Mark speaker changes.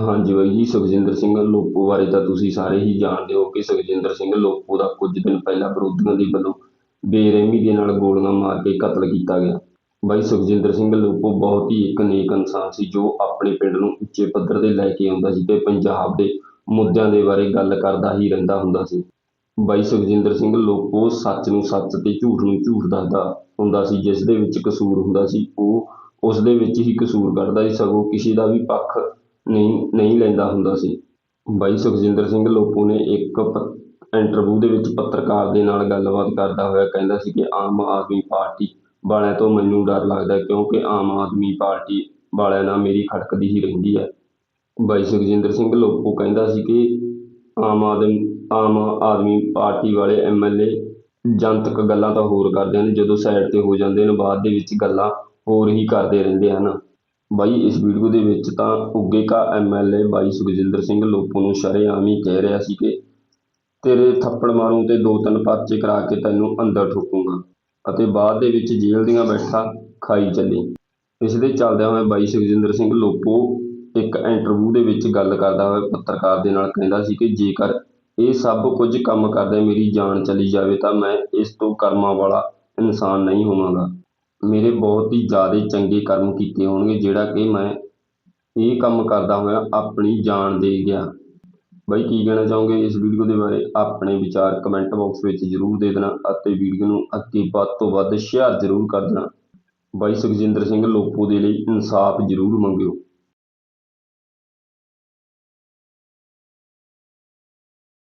Speaker 1: ਹਾਂਜੀ ਬਾਈ ਜੀ, ਸੁਖਜਿੰਦਰ ਸਿੰਘ ਲੋਪੋ ਬਾਰੇ ਤਾਂ ਤੁਸੀਂ ਸਾਰੇ ਹੀ ਜਾਣਦੇ ਹੋ ਕਿ ਸੁਖਜਿੰਦਰ ਸਿੰਘ ਲੋਪੋ ਦਾ ਕੁਝ ਦਿਨ ਪਹਿਲਾਂ ਵਿਰੋਧੀਆਂ ਦੇ ਵੱਲੋਂ ਬੇਰਹਿਮੀ ਦੇ ਨਾਲ ਗੋਲੀਆਂ ਮਾਰ ਕੇ ਕਤਲ ਕੀਤਾ ਗਿਆ। ਬਾਈ, ਸੁਖਜਿੰਦਰ ਸਿੰਘ ਲੋਪੋ ਬਹੁਤ ਹੀ ਇੱਕ ਨੇਕ ਇਨਸਾਨ ਸੀ, ਜੋ ਆਪਣੇ ਪਿੰਡ ਨੂੰ ਉੱਚੇ ਪੱਧਰ 'ਤੇ ਲੈ ਕੇ ਆਉਂਦਾ ਸੀ ਤੇ ਪੰਜਾਬ ਦੇ ਮੁੱਦਿਆਂ ਦੇ ਬਾਰੇ ਗੱਲ ਕਰਦਾ ਹੀ ਰਹਿੰਦਾ ਹੁੰਦਾ ਸੀ। ਬਾਈ, ਸੁਖਜਿੰਦਰ ਸਿੰਘ ਲੋਪੋ ਸੱਚ ਨੂੰ ਸੱਚ ਤੇ ਝੂਠ ਨੂੰ ਝੂਠ ਦੱਸਦਾ ਹੁੰਦਾ ਸੀ, ਜਿਸ ਦੇ ਵਿੱਚ ਕਸੂਰ ਹੁੰਦਾ ਸੀ, ਉਹ ਉਸ ਦੇ ਵਿੱਚ ਹੀ ਕਸੂਰ ਕੱਢਦਾ ਸੀ, ਸਗੋਂ ਕਿਸੇ ਦਾ ਵੀ ਪੱਖ ਨਹੀਂ ਨਹੀਂ ਲੈਂਦਾ ਹੁੰਦਾ ਸੀ। ਬਾਈ ਸੁਖਜਿੰਦਰ ਸਿੰਘ ਲੋਪੋ ਨੇ ਇੱਕ ਪ ਇੰਟਰਵਿਊ ਦੇ ਵਿੱਚ ਪੱਤਰਕਾਰ ਦੇ ਨਾਲ ਗੱਲਬਾਤ ਕਰਦਾ ਹੋਇਆ ਕਹਿੰਦਾ ਸੀ ਕਿ ਆਮ ਆਦਮੀ ਪਾਰਟੀ ਵਾਲਿਆਂ ਤੋਂ ਮੈਨੂੰ ਡਰ ਲੱਗਦਾ ਕਿਉਂਕਿ ਆਮ ਆਦਮੀ ਪਾਰਟੀ ਵਾਲਿਆਂ ਨਾਲ ਮੇਰੀ ਖੜਕਦੀ ਹੀ ਰਹਿੰਦੀ ਹੈ। ਬਾਈ ਸੁਖਜਿੰਦਰ ਸਿੰਘ ਲੋਪੋ ਕਹਿੰਦਾ ਸੀ ਕਿ ਆਮ ਆਦਮੀ ਆਮ ਆਦਮੀ ਪਾਰਟੀ ਵਾਲੇ ਐਮਐਲਏ ਜਨਤਕ ਗੱਲਾਂ ਤਾਂ ਹੋਰ ਕਰਦੇ ਹਨ, ਜਦੋਂ ਸਾਈਡ ਤੇ ਹੋ ਜਾਂਦੇ ਨੇ ਬਾਅਦ ਦੇ ਵਿੱਚ ਗੱਲਾਂ ਹੋਰ ਹੀ ਕਰਦੇ ਰਹਿੰਦੇ ਹਨ। ਬਾਈ, ਇਸ ਵੀਡੀਓ ਦੇ ਵਿੱਚ ਤਾਂ ਉੱਗੇ ਕਾ ਐਮਐਲਏ ਬਾਈ ਸੁਖਜਿੰਦਰ ਸਿੰਘ ਲੋਪੋ ਨੂੰ ਸ਼ਰੇਆਮ ਹੀ ਕਹਿ ਰਿਹਾ ਸੀ ਕਿ ਤੇਰੇ ਥੱਪੜ ਮਾਰੂ ਤੇ ਦੋ ਤਿੰਨ ਪਰਚੇ ਕਰਾ ਕੇ ਤੈਨੂੰ ਅੰਦਰ ਠੋਕੂੰਗਾ ਅਤੇ ਬਾਅਦ ਦੇ ਵਿੱਚ ਜੇਲ੍ਹ ਦੀਆਂ ਬੈਠਾ ਖਾਈ ਚੱਲੀ। ਇਸ ਦੇ ਚੱਲਦਿਆਂ ਹੋਇਆ ਬਾਈ ਸੁਖਜਿੰਦਰ ਸਿੰਘ ਲੋਪੋ ਇੱਕ ਇੰਟਰਵਿਊ ਦੇ ਵਿੱਚ ਗੱਲ ਕਰਦਾ ਹੋਇਆ ਪੱਤਰਕਾਰ ਦੇ ਨਾਲ ਕਹਿੰਦਾ ਸੀ ਕਿ ਜੇਕਰ ਇਹ ਸਭ ਕੁਝ ਕੰਮ ਕਰਦੇ ਮੇਰੀ ਜਾਨ ਚਲੀ ਜਾਵੇ ਤਾਂ ਮੈਂ ਇਸ ਤੋਂ ਕਰਮਾਂ ਵਾਲਾ ਇਨਸਾਨ ਨਹੀਂ ਹੋਵਾਂਗਾ। ਮੇਰੇ ਬਹੁਤ ਹੀ ਜ਼ਿਆਦਾ ਚੰਗੇ ਕਰਮ ਕੀਤੇ ਹੋਣਗੇ, ਜਿਹੜਾ ਕਿ ਮੈਂ ਇਹ ਕੰਮ ਕਰਦਾ ਹੋਇਆ ਆਪਣੀ ਜਾਨ ਦੇ ਗਿਆ। ਬਾਈ, ਕੀ ਕਹਿਣਾ ਚਾਹੋਗੇ ਇਸ ਵੀਡੀਓ ਦੇ ਬਾਰੇ? ਆਪਣੇ ਵਿਚਾਰ ਕਮੈਂਟ ਬਾਕਸ ਵਿੱਚ ਜ਼ਰੂਰ ਦੇ ਦੇਣਾ ਅਤੇ ਵੀਡੀਓ ਨੂੰ ਅੱਗੇ ਵੱਧ ਤੋਂ ਵੱਧ ਸ਼ੇਅਰ ਜ਼ਰੂਰ ਕਰ ਦੇਣਾ। ਬਾਈ, ਸੁਖਜਿੰਦਰ ਸਿੰਘ ਲੋਪੋ ਦੇ ਲਈ ਇਨਸਾਫ ਜ਼ਰੂਰ ਮੰਗਿਓ।